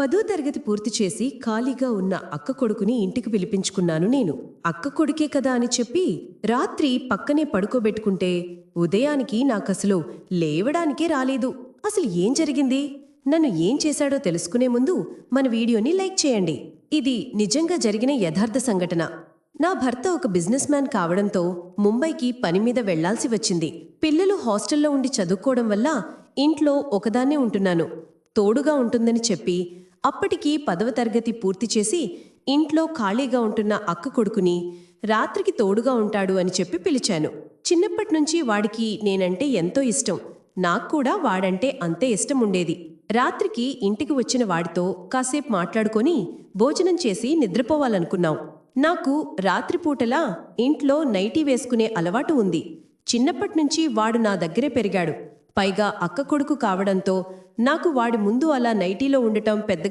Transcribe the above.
పదో తరగతి పూర్తి చేసి ఖాళీగా ఉన్న అక్క కొడుకుని ఇంటికి పిలిపించుకున్నాను నేను. అక్క కొడుకే కదా అని చెప్పి రాత్రి పక్కనే పడుకోబెట్టుకుంటే ఉదయానికి నాకసలు లేవడానికే రాలేదు. అసలు ఏం జరిగింది? నన్ను ఏం చేశాడో తెలుసుకునే ముందు మన వీడియోని లైక్ చేయండి. ఇది నిజంగా జరిగిన యథార్థ సంఘటన. నా భర్త ఒక బిజినెస్ మ్యాన్ కావడంతో ముంబైకి పని మీద వెళ్ళాల్సి వచ్చింది. పిల్లలు హాస్టల్లో ఉండి చదువుకోవడం వల్ల ఇంట్లో ఒకదాన్నే ఉంటున్నాను. తోడుగా ఉంటుందని చెప్పి అప్పటికి పదవ తరగతి పూర్తి చేసి ఇంట్లో ఖాళీగా ఉంటున్న అక్క కొడుకుని రాత్రికి తోడుగా ఉంటాడు అని చెప్పి పిలిచాను. చిన్నప్పటి నుంచి వాడికి నేనంటే ఎంతో ఇష్టం. నాకు కూడా వాడంటే అంతే ఇష్టం ఉండేది. రాత్రికి ఇంటికి వచ్చిన వాడితో కాసేపు మాట్లాడుకొని భోజనం చేసి నిద్రపోవాలనుకున్నాం. నాకు రాత్రిపూటలా ఇంట్లో నైటీ వేసుకునే అలవాటు ఉంది. చిన్నప్పటినుంచి వాడు నా దగ్గరే పెరిగాడు. పైగా అక్క కొడుకు కావడంతో నాకు వాడి ముందు అలా నైటీలో ఉండటం పెద్దగా